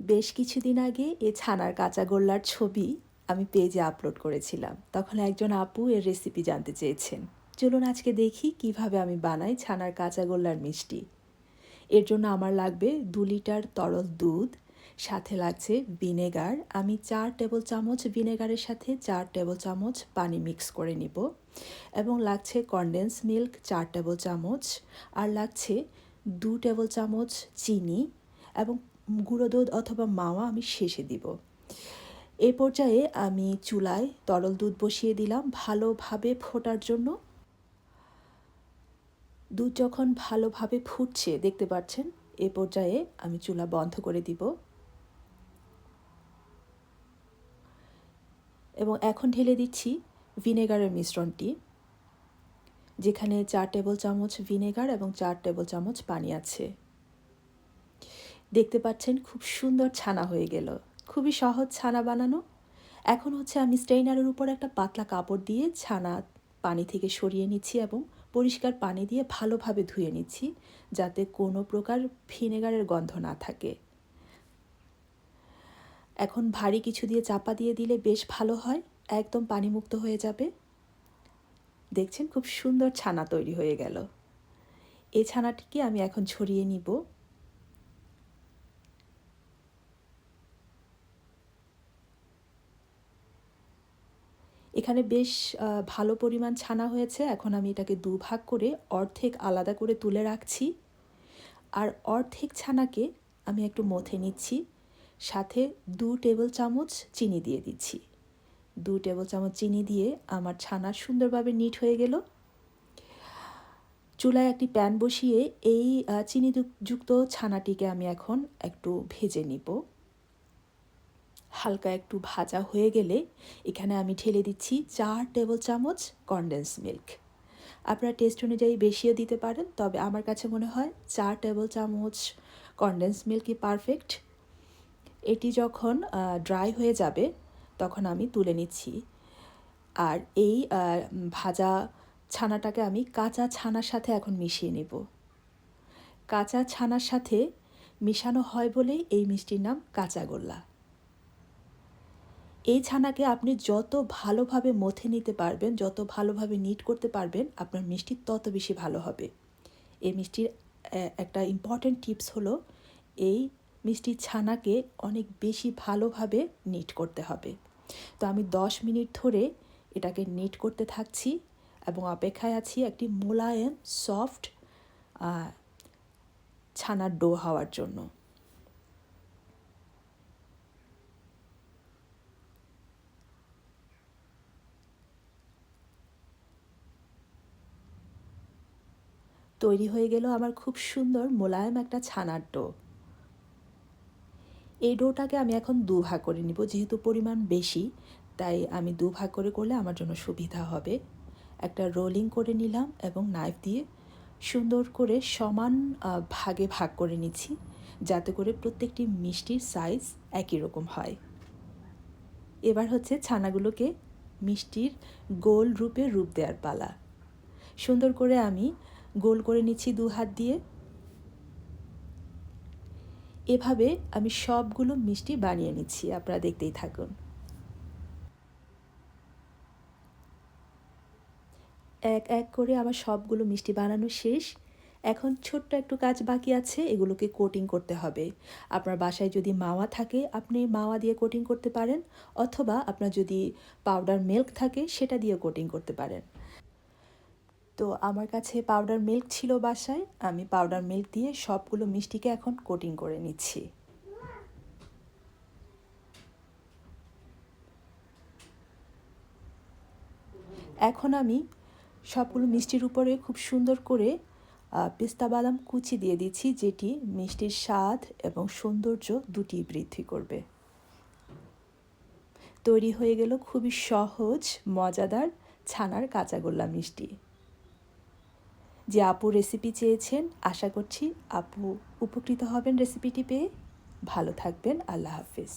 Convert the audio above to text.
বেশ কিছুদিন আগে এ ছানার কাঁচাগোল্লার ছবি আমি পেজে আপলোড করেছিলাম। তখন একজন আপু এর রেসিপি জানতে চেয়েছেন। চলুন আজকে দেখি কীভাবে আমি বানাই ছানার কাঁচাগোল্লার মিষ্টি। এর জন্য আমার লাগবে দু লিটার তরল দুধ, সাথে লাগছে ভিনেগার। আমি চার টেবিল চামচ ভিনেগারের সাথে চার টেবিল চামচ পানি মিক্স করে নিব এবং লাগছে কনডেন্স মিল্ক চার টেবিল চামচ, আর লাগছে দু টেবিল চামচ চিনি এবং গুঁড়ো দুধ অথবা মাওয়া আমি শেষে দিব। এ পর্যায়ে আমি চুলায় তরল দুধ বসিয়ে দিলাম ভালোভাবে ফোটার জন্য। দুধ যখন ভালোভাবে ফুটছে, দেখতে পাচ্ছেন, এ পর্যায়ে আমি চুলা বন্ধ করে দিব। এবং এখন ঢেলে দিচ্ছি ভিনেগারের মিশ্রণটি, যেখানে চার টেবিল চামচ ভিনেগার এবং চার টেবিল চামচ পানি আছে। দেখতে পাচ্ছেন খুব সুন্দর ছানা হয়ে গেল। খুবই সহজ ছানা বানানো। এখন হচ্ছে আমি স্টেইনারের উপর একটা পাতলা কাপড় দিয়ে ছানা পানি থেকে সরিয়ে নিচ্ছি এবং পরিষ্কার পানি দিয়ে ভালোভাবে ধুয়ে নিচ্ছি যাতে কোনো প্রকার ভিনেগারের গন্ধ না থাকে। এখন ভারী কিছু দিয়ে চাপা দিয়ে দিলে বেশ ভালো হয়, একদম পানিমুক্ত হয়ে যাবে। দেখছেন খুব সুন্দর ছানা তৈরি হয়ে গেল। এই ছানাটিকে আমি এখন ছড়িয়ে নিব। এখানে বেশ ভালো পরিমাণ ছানা হয়েছে। এখন আমি এটাকে দুভাগ করে অর্ধেক আলাদা করে তুলে রাখছি। আর অর্ধেক ছানাকে আমি একটু মথে নিচ্ছি। সাথে দু টেবিল চামচ চিনি দিয়ে দিচ্ছি। দু টেবিল চামচ চিনি দিয়ে আমার ছানা সুন্দরভাবে নিট হয়ে গেল। চুলায় একটি প্যান বসিয়ে এই চিনি চিনিযুক্ত ছানাটিকে আমি এখন একটু ভেজে নিব। হালকা একটু ভাজা হয়ে গেলে এখানে আমি ঢেলে দিচ্ছি চার টেবিল চামচ কনডেন্স মিল্ক আপনারা টেস্ট অনুযায়ী বেশিও দিতে পারেন, তবে আমার কাছে মনে হয় চার টেবিল চামচ কনডেন্স মিল্কই পারফেক্ট এটি যখন ড্রাই হয়ে যাবে, তখন আমি তুলে নিচ্ছি। আর এই ভাজা ছানাটাকে আমি কাঁচা ছানার সাথে এখন মিশিয়ে নেব। কাঁচা ছানার সাথে মিশানো হয় বলেই এই মিষ্টির নাম কাঁচাগোল্লা এই ছানাকে আপনি যত ভালোভাবে মথে নিতে পারবেন, যত ভালোভাবে নিট করতে পারবেন, আপনার মিষ্টি তত বেশি ভালো হবে। এই মিষ্টির একটা ইম্পর্ট্যান্ট টিপস হলো, এই মিষ্টির ছানাকে অনেক বেশি ভালোভাবে নিট করতে হবে। তো আমি দশ মিনিট ধরে এটাকে নিট করতে থাকছি এবং অপেক্ষায় আছি একটি মোলায়েম সফট ছানার ডো হওয়ার জন্য। তৈরি হয়ে গেল আমার খুব সুন্দর মোলায়েম একটা ছানার ডো। এই ডোটাকে আমি এখন দু ভাগ করে নিব, যেহেতু পরিমাণ বেশি, তাই আমি দু ভাগ করে করলে আমার জন্য সুবিধা হবে। একটা রোলিং করে নিলাম এবং নাইফ দিয়ে সুন্দর করে সমান ভাগে ভাগ করে নিচ্ছি, যাতে করে প্রত্যেকটি মিষ্টির সাইজ একই রকম হয়। এবার হচ্ছে ছানাগুলোকে মিষ্টির গোল রূপে রূপ দেওয়ার পালা। সুন্দর করে আমি গোল করে নিচ্ছি দু হাত দিয়ে। এভাবে আমি সবগুলো মিষ্টি বানিয়ে নিচ্ছি, আপনারা দেখতেই থাকুন। এক এক করে আমার সবগুলো মিষ্টি বানানো শেষ। এখন ছোট্ট একটু কাজ বাকি আছে, এগুলোকে কোটিং করতে হবে। আপনার বাসায় যদি মাওয়া থাকে, আপনি মাওয়া দিয়ে কোটিং করতে পারেন, অথবা আপনার যদি পাউডার মিল্ক থাকে, সেটা দিয়ে কোটিং করতে পারেন। তো আমার কাছে পাউডার মিল্ক ছিল বাসায়, আমি পাউডার মিল্ক দিয়ে সবগুলো মিষ্টিকে এখন কোটিং করে নিচ্ছি। এখন আমি সবগুলো মিষ্টির উপরে খুব সুন্দর করে পেস্তা বাদাম কুচি দিয়ে দিচ্ছি, যেটি মিষ্টির স্বাদ এবং সৌন্দর্য দুটি বৃদ্ধি করবে। তৈরি হয়ে গেল খুবই সহজ, মজাদার, ছানার কাঁচাগোল্লা মিষ্টি। যে আপু রেসিপি চেয়েছেন, আশা করছি আপু উপকৃত হবেন রেসিপিটি পেয়ে। ভালো থাকবেন, আল্লাহ হাফিজ।